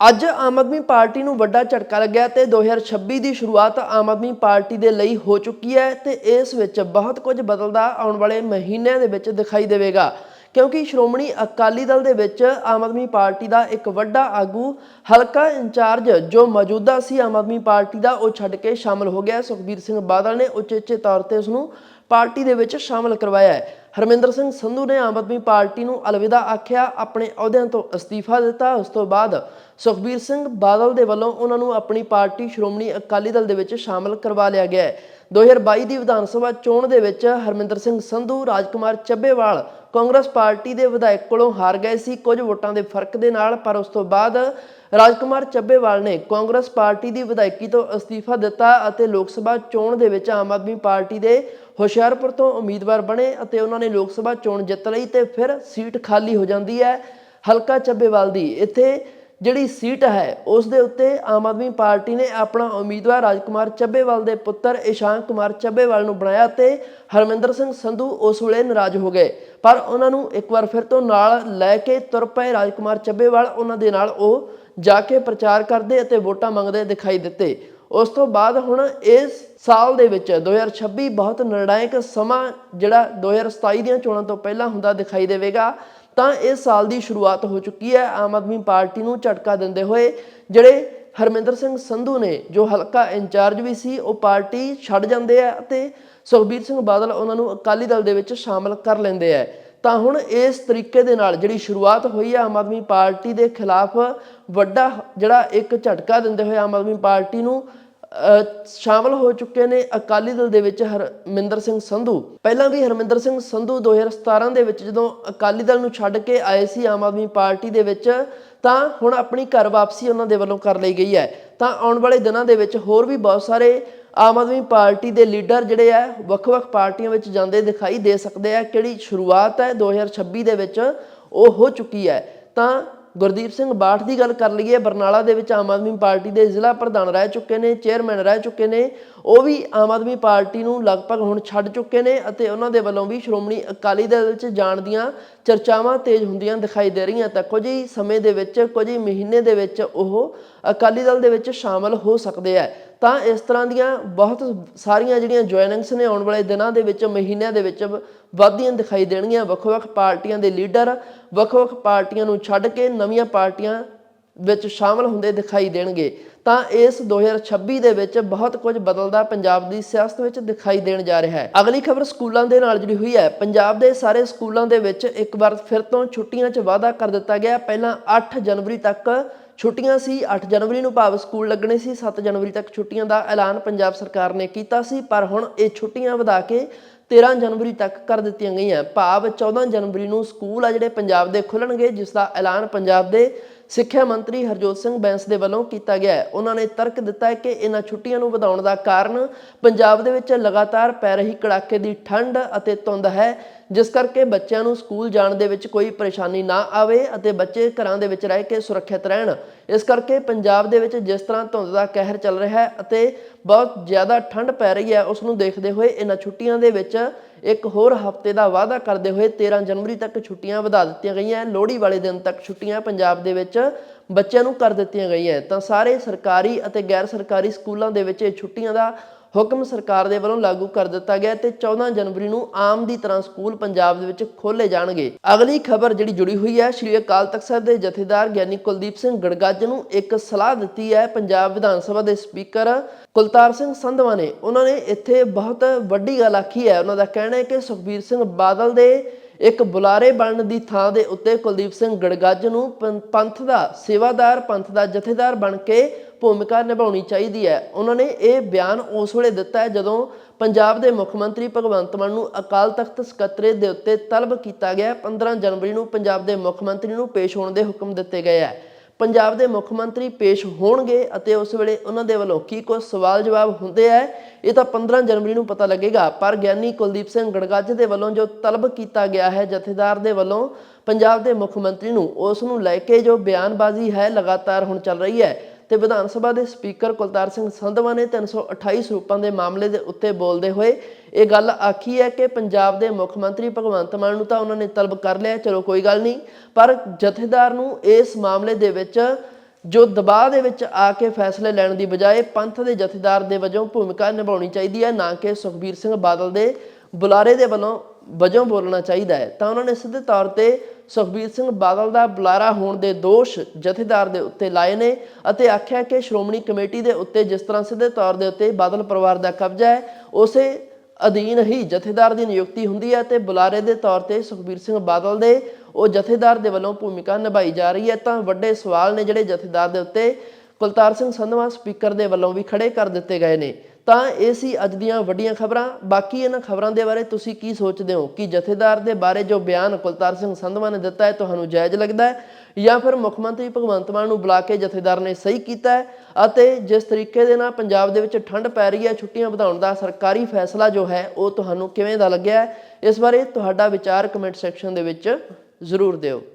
ਅੱਜ ਆਮ ਆਦਮੀ ਪਾਰਟੀ ਨੂੰ ਵੱਡਾ ਝਟਕਾ ਲੱਗਿਆ ਤੇ 2026 ਦੀ ਸ਼ੁਰੂਆਤ ਆਮ ਆਦਮੀ ਪਾਰਟੀ ਦੇ ਲਈ ਹੋ ਚੁੱਕੀ ਹੈ ਤੇ ਇਸ ਵਿੱਚ ਬਹੁਤ ਕੁਝ ਬਦਲਦਾ ਆਉਣ ਵਾਲੇ ਮਹੀਨਿਆਂ ਦੇ ਵਿੱਚ ਦਿਖਾਈ ਦੇਵੇਗਾ। ਕਿਉਂਕਿ ਸ਼੍ਰੋਮਣੀ ਅਕਾਲੀ ਦਲ ਦੇ ਵਿੱਚ ਆਮ ਆਦਮੀ ਪਾਰਟੀ ਦਾ ਇੱਕ ਵੱਡਾ ਆਗੂ, ਹਲਕਾ ਇੰਚਾਰਜ ਜੋ ਮੌਜੂਦਾ ਸੀ ਆਮ ਆਦਮੀ ਪਾਰਟੀ ਦਾ ਉਹ ਛੱਡ ਕੇ ਸ਼ਾਮਲ ਹੋ ਗਿਆ। ਸੁਖਬੀਰ ਸਿੰਘ ਬਾਦਲ ਨੇ ਉਚੇਚੇ ਤੌਰ ਤੇ ਉਸ ਨੂੰ ਪਾਰਟੀ ਦੇ ਵਿੱਚ ਸ਼ਾਮਲ ਕਰਵਾਇਆ ਹੈ। ਹਰਮਿੰਦਰ ਸਿੰਘ ਸੰਧੂ ਨੇ ਆਮ ਆਦਮੀ ਪਾਰਟੀ ਨੂੰ ਅਲਵਿਦਾ ਆਖਿਆ, ਆਪਣੇ ਅਹੁਦਿਆਂ ਤੋਂ ਅਸਤੀਫਾ ਦਿੱਤਾ। ਉਸ ਤੋਂ ਬਾਅਦ ਸੁਖਬੀਰ ਸਿੰਘ ਬਾਦਲ ਦੇ ਵੱਲੋਂ ਉਹਨਾਂ ਨੂੰ ਆਪਣੀ ਪਾਰਟੀ ਸ਼੍ਰੋਮਣੀ ਅਕਾਲੀ ਦਲ ਦੇ ਵਿੱਚ ਸ਼ਾਮਲ ਕਰਵਾ ਲਿਆ ਗਿਆ ਹੈ। 2022 ਦੀ ਵਿਧਾਨ ਸਭਾ ਚੋਣ ਦੇ ਵਿੱਚ ਹਰਮਿੰਦਰ ਸਿੰਘ ਸੰਧੂ, ਰਾਜਕੁਮਾਰ ਚੱਬੇਵਾਲ ਕਾਂਗਰਸ ਪਾਰਟੀ ਦੇ ਵਿਧਾਇਕ ਕੋਲੋਂ ਹਾਰ ਗਏ ਸੀ, ਕੁਝ ਵੋਟਾਂ ਦੇ ਫ਼ਰਕ ਦੇ ਨਾਲ, ਪਰ ਉਸ ਤੋਂ ਬਾਅਦ ਰਾਜਕੁਮਾਰ ਚੱਬੇਵਾਲ ਨੇ ਕਾਂਗਰਸ ਪਾਰਟੀ ਦੀ ਵਿਧਾਇਕੀ ਤੋਂ ਅਸਤੀਫਾ ਦਿੱਤਾ ਅਤੇ ਲੋਕ ਸਭਾ ਚੋਣ ਦੇ ਵਿੱਚ ਆਮ ਆਦਮੀ ਪਾਰਟੀ ਦੇ ਹੁਸ਼ਿਆਰਪੁਰ ਤੋਂ ਉਮੀਦਵਾਰ ਬਣੇ ਅਤੇ ਉਹਨਾਂ ਨੇ ਲੋਕ ਸਭਾ ਚੋਣ ਜਿੱਤ ਲਈ ਤੇ ਫਿਰ ਸੀਟ ਖਾਲੀ ਹੋ ਜਾਂਦੀ ਹੈ। ਹਲਕਾ ਚੱਬੇਵਾਲ ਦੀ ਇੱਥੇ ਜਿਹੜੀ ਸੀਟ ਹੈ, ਉਸ ਦੇ ਉੱਤੇ ਆਮ ਆਦਮੀ ਪਾਰਟੀ ਨੇ ਆਪਣਾ ਉਮੀਦਵਾਰ ਰਾਜਕੁਮਾਰ ਚੱਬੇਵਾਲ ਦੇ ਪੁੱਤਰ ਇਸ਼ਾਂਕ ਕੁਮਾਰ ਚੱਬੇਵਾਲ ਨੂੰ ਬਣਾਇਆ ਤੇ ਹਰਮਿੰਦਰ ਸਿੰਘ ਸੰਧੂ ਉਸ ਵੇਲੇ ਨਾਰਾਜ਼ ਹੋ ਗਏ। ਪਰ ਉਹਨਾਂ ਨੂੰ ਇੱਕ ਵਾਰ ਫਿਰ ਤੋਂ ਨਾਲ ਲੈ ਕੇ ਤੁਰ ਪਏ ਰਾਜਕੁਮਾਰ ਚੱਬੇਵਾਲ। ਉਹਨਾਂ ਦੇ ਨਾਲ ਉਹ ਜਾ ਕੇ ਪ੍ਰਚਾਰ ਕਰਦੇ ਅਤੇ ਵੋਟਾਂ ਮੰਗਦੇ ਦਿਖਾਈ ਦਿੱਤੇ। ਉਸ ਤੋਂ ਬਾਅਦ ਹੁਣ ਇਸ ਸਾਲ ਦੇ ਵਿੱਚ 2026 ਬਹੁਤ ਨਿਰਣਾਇਕ ਸਮਾਂ ਜਿਹੜਾ 2027 ਦੀਆਂ ਚੋਣਾਂ ਤੋਂ ਪਹਿਲਾਂ ਹੁੰਦਾ ਦਿਖਾਈ ਦੇਵੇਗਾ। ਤਾਂ ਇਸ ਸਾਲ ਦੀ ਸ਼ੁਰੂਆਤ ਹੋ ਚੁੱਕੀ ਹੈ। ਆਮ ਆਦਮੀ ਪਾਰਟੀ ਨੂੰ ਝਟਕਾ ਦਿੰਦੇ ਹੋਏ ਜਿਹੜੇ ਹਰਮਿੰਦਰ ਸਿੰਘ ਸੰਧੂ ਨੇ, ਜੋ ਹਲਕਾ ਇੰਚਾਰਜ ਵੀ ਸੀ, ਉਹ ਪਾਰਟੀ ਛੱਡ ਜਾਂਦੇ ਆ ਅਤੇ ਸੁਖਬੀਰ ਸਿੰਘ ਬਾਦਲ ਉਹਨਾਂ ਨੂੰ ਅਕਾਲੀ ਦਲ ਦੇ ਵਿੱਚ ਸ਼ਾਮਲ ਕਰ ਲੈਂਦੇ ਆ। ਤਾਂ ਹੁਣ ਇਸ ਤਰੀਕੇ ਦੇ ਨਾਲ ਜਿਹੜੀ ਸ਼ੁਰੂਆਤ ਹੋਈ ਹੈ ਆਮ ਆਦਮੀ ਪਾਰਟੀ ਦੇ ਖਿਲਾਫ ਵੱਡਾ ਜਿਹੜਾ ਇੱਕ ਝਟਕਾ ਦਿੰਦੇ ਹੋਏ ਆਮ ਆਦਮੀ ਪਾਰਟੀ ਨੂੰ ਸ਼ਾਮਲ ਹੋ ਚੁੱਕੇ ਨੇ ਅਕਾਲੀ ਦਲ ਦੇ ਵਿੱਚ ਹਰਮਿੰਦਰ ਸਿੰਘ ਸੰਧੂ। ਪਹਿਲਾਂ ਵੀ ਹਰਮਿੰਦਰ ਸਿੰਘ ਸੰਧੂ 2017 ਦੇ ਵਿੱਚ ਜਦੋਂ ਅਕਾਲੀ ਦਲ ਨੂੰ ਛੱਡ ਕੇ ਆਏ ਸੀ ਆਮ ਆਦਮੀ ਪਾਰਟੀ ਦੇ ਵਿੱਚ, ਤਾਂ ਹੁਣ ਆਪਣੀ ਘਰ ਵਾਪਸੀ ਉਹਨਾਂ ਦੇ ਵੱਲੋਂ ਕਰ ਲਈ ਗਈ ਹੈ। ਤਾਂ ਆਉਣ ਵਾਲੇ ਦਿਨਾਂ ਦੇ ਵਿੱਚ ਹੋਰ ਵੀ ਬਹੁਤ ਸਾਰੇ ਆਮ ਆਦਮੀ ਪਾਰਟੀ ਦੇ ਲੀਡਰ ਜਿਹੜੇ ਆ, ਵੱਖ-ਵੱਖ ਪਾਰਟੀਆਂ ਵਿੱਚ ਜਾਂਦੇ ਦਿਖਾਈ ਦੇ ਸਕਦੇ ਆ। ਕਿਹੜੀ ਸ਼ੁਰੂਆਤ ਹੈ 2026 ਦੇ ਵਿੱਚ, ਉਹ ਹੋ ਚੁੱਕੀ ਹੈ। ਤਾਂ ਗੁਰਦੀਪ ਸਿੰਘ ਬਾਠ ਦੀ ਗੱਲ ਕਰ ਲਈਏ, ਬਰਨਾਲਾ ਦੇ ਵਿੱਚ ਆਮ ਆਦਮੀ ਪਾਰਟੀ ਦੇ ਜ਼ਿਲ੍ਹਾ ਪ੍ਰਧਾਨ ਰਹਿ ਚੁੱਕੇ ਨੇ, ਚੇਅਰਮੈਨ ਰਹਿ ਚੁੱਕੇ ਨੇ, ਉਹ ਵੀ ਆਮ ਆਦਮੀ ਪਾਰਟੀ ਨੂੰ ਲਗਭਗ ਹੁਣ ਛੱਡ ਚੁੱਕੇ ਨੇ ਅਤੇ ਉਹਨਾਂ ਦੇ ਵੱਲੋਂ ਵੀ ਸ਼੍ਰੋਮਣੀ ਅਕਾਲੀ ਦਲ ਵਿੱਚ ਜਾਣ ਦੀਆਂ ਚਰਚਾਵਾਂ ਤੇਜ਼ ਹੁੰਦੀਆਂ ਦਿਖਾਈ ਦੇ ਰਹੀਆਂ ਤਾਂ ਕੁਝ ਹੀ ਸਮੇਂ ਦੇ ਵਿੱਚ, ਕੁਝ ਹੀ ਮਹੀਨੇ ਦੇ ਵਿੱਚ ਉਹ ਅਕਾਲੀ ਦਲ ਦੇ ਵਿੱਚ ਸ਼ਾਮਲ ਹੋ ਸਕਦੇ ਆ। ਤਾਂ ਇਸ ਤਰ੍ਹਾਂ ਦੀਆਂ ਬਹੁਤ ਸਾਰੀਆਂ ਜਿਹੜੀਆਂ ਜੁਆਇਨਿੰਗਸ ਨੇ ਆਉਣ ਵਾਲੇ ਦਿਨਾਂ ਦੇ ਵਿੱਚ, ਮਹੀਨਿਆਂ ਦੇ ਵਿੱਚ ਵੱਧਦੀਆਂ ਦਿਖਾਈ ਦੇਣਗੀਆਂ। ਵੱਖ-ਵੱਖ ਪਾਰਟੀਆਂ ਦੇ ਲੀਡਰ ਵੱਖ-ਵੱਖ ਪਾਰਟੀਆਂ ਨੂੰ ਛੱਡ ਕੇ ਨਵੀਆਂ ਪਾਰਟੀਆਂ ਵਿੱਚ ਸ਼ਾਮਲ ਹੁੰਦੇ ਦਿਖਾਈ ਦੇਣਗੇ, ਤਾਂ ਇਸ 2026 ਦੇ ਵਿੱਚ ਬਹੁਤ ਕੁਝ ਬਦਲਦਾ ਪੰਜਾਬ ਦੀ ਸਿਆਸਤ ਵਿੱਚ ਦਿਖਾਈ ਦੇਣ ਜਾ ਰਿਹਾ ਹੈ। ਅਗਲੀ ਖਬਰ ਸਕੂਲਾਂ ਦੇ ਨਾਲ ਜੁੜੀ ਹੋਈ ਹੈ। ਪੰਜਾਬ ਦੇ ਸਾਰੇ ਸਕੂਲਾਂ ਦੇ ਵਿੱਚ ਇੱਕ ਵਾਰ ਫਿਰ ਤੋਂ ਛੁੱਟੀਆਂ 'ਚ ਵਾਅਦਾ ਕਰ ਦਿੱਤਾ ਗਿਆ। ਪਹਿਲਾਂ 8 ਜਨਵਰੀ ਤੱਕ ਛੁੱਟੀਆਂ ਸੀ। 8 ਜਨਵਰੀ ਨੂੰ ਭਾਵ ਸਕੂਲ ਲੱਗਣੇ ਸੀ। 7 ਜਨਵਰੀ ਤੱਕ ਛੁੱਟੀਆਂ ਦਾ ਐਲਾਨ ਪੰਜਾਬ ਸਰਕਾਰ ਨੇ ਕੀਤਾ ਸੀ, ਪਰ ਹੁਣ ਇਹ ਛੁੱਟੀਆਂ ਵਧਾ ਕੇ 13 ਜਨਵਰੀ ਤੱਕ ਕਰ ਦਿੱਤੀਆਂ ਗਈਆਂ। ਭਾਵ 14 ਜਨਵਰੀ ਨੂੰ ਸਕੂਲ ਆ ਜਿਹੜੇ ਪੰਜਾਬ ਦੇ ਖੁੱਲਣਗੇ, ਜਿਸ ਦਾ ਐਲਾਨ ਪੰਜਾਬ ਦੇ ਸਿੱਖਿਆ ਮੰਤਰੀ ਹਰਜੋਤ ਸਿੰਘ ਬੈਂਸ ਦੇ ਵੱਲੋਂ ਕੀਤਾ ਗਿਆ ਹੈ। ਉਹਨਾਂ ਨੇ ਤਰਕ ਦਿੱਤਾ ਹੈ ਕਿ ਇਹਨਾਂ ਛੁੱਟੀਆਂ ਨੂੰ ਵਧਾਉਣ ਦਾ ਕਾਰਨ ਪੰਜਾਬ ਦੇ ਵਿੱਚ ਲਗਾਤਾਰ ਪੈ ਰਹੀ ਕੜਾਕੇ ਦੀ ਠੰਡ ਅਤੇ ਧੁੰਦ ਹੈ, ਜਿਸ ਕਰਕੇ ਬੱਚਿਆਂ ਨੂੰ ਸਕੂਲ ਜਾਣ ਦੇ ਵਿੱਚ ਕੋਈ ਪਰੇਸ਼ਾਨੀ ਨਾ ਆਵੇ ਅਤੇ ਬੱਚੇ ਘਰਾਂ ਦੇ ਵਿੱਚ ਰਹਿ ਕੇ ਸੁਰੱਖਿਅਤ ਰਹਿਣ। ਇਸ ਕਰਕੇ ਪੰਜਾਬ ਦੇ ਵਿੱਚ ਜਿਸ ਤਰ੍ਹਾਂ ਧੁੰਦ ਦਾ ਕਹਿਰ ਚੱਲ ਰਿਹਾ ਹੈ ਅਤੇ ਬਹੁਤ ਜ਼ਿਆਦਾ ਠੰਡ ਪੈ ਰਹੀ ਹੈ, ਉਸ ਨੂੰ ਦੇਖਦੇ ਹੋਏ ਇਹਨਾਂ ਛੁੱਟੀਆਂ ਦੇ ਵਿੱਚ ਇੱਕ ਹੋਰ ਹਫ਼ਤੇ ਦਾ ਵਾਅਦਾ ਕਰਦੇ ਹੋਏ 13 ਜਨਵਰੀ ਤੱਕ ਛੁੱਟੀਆਂ ਵਧਾ ਦਿੱਤੀਆਂ ਗਈਆਂ ਲੋਹੜੀ ਵਾਲੇ ਦਿਨ ਤੱਕ ਛੁੱਟੀਆਂ ਪੰਜਾਬ ਦੇ ਵਿੱਚ ਬੱਚਿਆਂ ਨੂੰ ਕਰ ਦਿੱਤੀਆਂ ਗਈਆਂ ਤਾਂ ਸਾਰੇ ਸਰਕਾਰੀ ਅਤੇ ਗੈਰ ਸਰਕਾਰੀ ਸਕੂਲਾਂ ਦੇ ਵਿੱਚ ਇਹ ਛੁੱਟੀਆਂ ਦਾ ਹੁਕਮ ਸਰਕਾਰ ਦੇ ਵੱਲੋਂ ਲਾਗੂ ਕਰ ਦਿੱਤਾ ਗਿਆ ਤੇ 14 ਜਨਵਰੀ ਨੂੰ ਆਮ ਦੀ ਤਰ੍ਹਾਂ ਸਕੂਲ ਪੰਜਾਬ ਦੇ ਵਿੱਚ ਖੋਲੇ ਜਾਣਗੇ। ਅਗਲੀ ਖਬਰ ਜਿਹੜੀ ਜੁੜੀ ਹੋਈ ਹੈ, ਸ਼੍ਰੀ ਅਕਾਲ ਤਖਤ ਸਾਹਿਬ ਦੇ ਜਥੇਦਾਰ ਗਿਆਨੀ ਕੁਲਦੀਪ ਸਿੰਘ ਗੜਗੱਜ ਨੂੰ ਇੱਕ ਸਲਾਹ ਦਿੱਤੀ ਹੈ, ਪੰਜਾਬ ਵਿਧਾਨ ਸਭਾ ਦੇ ਸਪੀਕਰ ਕੁਲਤਾਰ ਸਿੰਘ ਸੰਧਵਾ ਨੇ। ਉਹਨਾਂ ਨੇ ਇੱਥੇ ਬਹੁਤ ਵੱਡੀ ਗੱਲ ਆਖੀ ਹੈ। ਉਹਨਾਂ ਦਾ ਕਹਿਣਾ ਹੈ ਕਿ ਸੁਖਬੀਰ ਸਿੰਘ ਬਾਦਲ ਦੇ ਇੱਕ ਬੁਲਾਰੇ ਬਣਨ ਦੀ ਥਾਂ ਦੇ ਉੱਤੇ ਕੁਲਦੀਪ ਸਿੰਘ ਗੜਗੱਜ ਨੂੰ ਪੰਥ ਦਾ, ਸੇਵਾਦਾਰ, ਪੰਥ ਦਾ ਜਥੇਦਾਰ ਬਣ ਕੇ ਭੂਮਿਕਾ ਨਿਭਾਉਣੀ ਚਾਹੀਦੀ ਹੈ। ਉਹਨਾਂ ਨੇ ਇਹ ਬਿਆਨ ਉਸ ਵੇਲੇ ਦਿੱਤਾ ਹੈ ਜਦੋਂ ਪੰਜਾਬ ਦੇ ਮੁੱਖ ਮੰਤਰੀ ਭਗਵੰਤ ਮਾਨ ਨੂੰ ਅਕਾਲ ਤਖਤ ਸਕੱਤਰੇਤ ਦੇ ਉੱਤੇ ਤਲਬ ਕੀਤਾ ਗਿਆ। 15 ਜਨਵਰੀ ਨੂੰ ਪੰਜਾਬ ਦੇ ਮੁੱਖ ਮੰਤਰੀ ਨੂੰ ਪੇਸ਼ ਹੋਣ ਦੇ ਹੁਕਮ ਦਿੱਤੇ ਗਏ ਹੈ। ਪੰਜਾਬ ਦੇ ਮੁੱਖ ਮੰਤਰੀ ਪੇਸ਼ ਹੋਣਗੇ ਅਤੇ ਉਸ ਵੇਲੇ ਉਹਨਾਂ ਦੇ ਵੱਲੋਂ ਕੀ ਕੁਝ ਸਵਾਲ ਜਵਾਬ ਹੁੰਦੇ ਆ, ਇਹ ਤਾਂ 15 ਜਨਵਰੀ ਨੂੰ ਪਤਾ ਲੱਗੇਗਾ। ਪਰ ਗਿਆਨੀ ਕੁਲਦੀਪ ਸਿੰਘ ਗੜਗਾਜ ਦੇ ਵੱਲੋਂ ਜੋ ਤਲਬ ਕੀਤਾ ਗਿਆ ਹੈ, ਜਥੇਦਾਰ ਦੇ ਵੱਲੋਂ ਪੰਜਾਬ ਦੇ ਮੁੱਖ ਮੰਤਰੀ ਨੂੰ ਉਸ ਨੂੰ ਲੈ ਕੇ ਜੋ ਬਿਆਨਬਾਜ਼ੀ ਹੈ, ਲਗਾਤਾਰ ਹੁਣ ਚੱਲ ਰਹੀ ਹੈ। ਤੇ ਵਿਧਾਨ ਸਭਾ ਦੇ ਸਪੀਕਰ ਕੁਲਤਾਰ ਸਿੰਘ ਸੰਧਵਾ ਨੇ 328 ਸਰੂਪਾਂ ਦੇ ਮਾਮਲੇ ਦੇ ਉੱਤੇ ਬੋਲਦੇ ਹੋਏ ਇਹ ਗੱਲ ਆਖੀ ਹੈ ਕਿ ਪੰਜਾਬ ਦੇ ਮੁੱਖ ਮੰਤਰੀ ਭਗਵੰਤ ਮਾਨ ਨੂੰ ਤਾਂ ਉਹਨਾਂ ਨੇ ਤਲਬ ਕਰ ਲਿਆ, ਚਲੋ ਕੋਈ ਗੱਲ ਨਹੀਂ। ਪਰ ਜਥੇਦਾਰ ਨੂੰ ਇਸ ਮਾਮਲੇ ਦੇ ਵਿੱਚ ਜੋ ਦਬਾਅ ਦੇ ਵਿੱਚ ਆ ਕੇ ਫੈਸਲੇ ਲੈਣ ਦੀ ਬਜਾਏ ਪੰਥ ਦੇ ਜਥੇਦਾਰ ਦੇ ਵਜੋਂ ਭੂਮਿਕਾ ਨਿਭਾਉਣੀ ਚਾਹੀਦੀ ਹੈ, ਨਾ ਕਿ ਸੁਖਬੀਰ ਸਿੰਘ ਬਾਦਲ ਦੇ ਬੁਲਾਰੇ ਦੇ ਵੱਲੋਂ ਵਜੋਂ ਬੋਲਣਾ ਚਾਹੀਦਾ ਹੈ। ਤਾਂ ਉਹਨਾਂ ਨੇ ਸਿੱਧੇ ਤੌਰ ਤੇ ਸੁਖਬੀਰ ਸਿੰਘ ਬਾਦਲ ਦਾ ਬੁਲਾਰਾ ਹੋਣ ਦੇ ਦੋਸ਼ ਜਥੇਦਾਰ ਦੇ ਉੱਤੇ ਲਾਏ ਨੇ ਅਤੇ ਆਖਿਆ ਕਿ ਸ਼੍ਰੋਮਣੀ ਕਮੇਟੀ ਦੇ ਉੱਤੇ ਜਿਸ ਤਰ੍ਹਾਂ ਸਿੱਧੇ ਤੌਰ ਦੇ ਉੱਤੇ ਬਾਦਲ ਪਰਿਵਾਰ ਦਾ ਕਬਜ਼ਾ ਹੈ, ਉਸੇ ਅਧੀਨ ਹੀ ਜਥੇਦਾਰ ਦੀ ਨਿਯੁਕਤੀ ਹੁੰਦੀ ਹੈ ਤੇ ਬੁਲਾਰੇ ਦੇ ਤੌਰ ਤੇ ਸੁਖਬੀਰ ਸਿੰਘ ਬਾਦਲ ਦੇ ਉਹ ਜਥੇਦਾਰ ਦੇ ਵੱਲੋਂ ਭੂਮਿਕਾ ਨਿਭਾਈ ਜਾ ਰਹੀ ਹੈ। ਤਾਂ ਵੱਡੇ ਸਵਾਲ ਨੇ ਜਿਹੜੇ ਜਥੇਦਾਰ ਦੇ ਉੱਤੇ ਕੁਲਤਾਰ ਸਿੰਘ ਸੰਧਵਾ ਸਪੀਕਰ ਦੇ ਵੱਲੋਂ ਵੀ ਖੜੇ ਕਰ ਦਿੱਤੇ ਗਏ ਨੇ। ਤਾਂ ਇਹ ਸੀ ਅੱਜ ਦੀਆਂ ਵੱਡੀਆਂ ਖਬਰਾਂ। ਬਾਕੀ ਇਹਨਾਂ ਖਬਰਾਂ ਦੇ ਬਾਰੇ ਤੁਸੀਂ ਕੀ ਸੋਚਦੇ ਹੋ? ਕਿ ਜਥੇਦਾਰ ਦੇ ਬਾਰੇ ਜੋ ਬਿਆਨ ਕੁਲਤਾਰ ਸਿੰਘ ਸੰਧਵਾ ਨੇ ਦਿੱਤਾ ਹੈ, ਤੁਹਾਨੂੰ ਜਾਇਜ਼ ਲੱਗਦਾ ਹੈ? ਜਾਂ ਫਿਰ ਮੁੱਖ ਮੰਤਰੀ ਭਗਵੰਤ ਮਾਨ ਨੂੰ ਬੁਲਾ ਕੇ ਜਥੇਦਾਰ ਨੇ ਸਹੀ ਕੀਤਾ ਹੈ? ਅਤੇ ਜਿਸ ਤਰੀਕੇ ਦੇ ਨਾਲ ਪੰਜਾਬ ਦੇ ਵਿੱਚ ਠੰਡ ਪੈ ਰਹੀ ਹੈ, ਛੁੱਟੀਆਂ ਵਧਾਉਣ ਦਾ ਸਰਕਾਰੀ ਫੈਸਲਾ ਜੋ ਹੈ, ਉਹ ਤੁਹਾਨੂੰ ਕਿਵੇਂ ਦਾ ਲੱਗਿਆ ਹੈ? ਇਸ ਬਾਰੇ ਤੁਹਾਡਾ ਵਿਚਾਰ ਕਮੈਂਟ ਸੈਕਸ਼ਨ ਦੇ ਵਿੱਚ ਜ਼ਰੂਰ ਦਿਓ।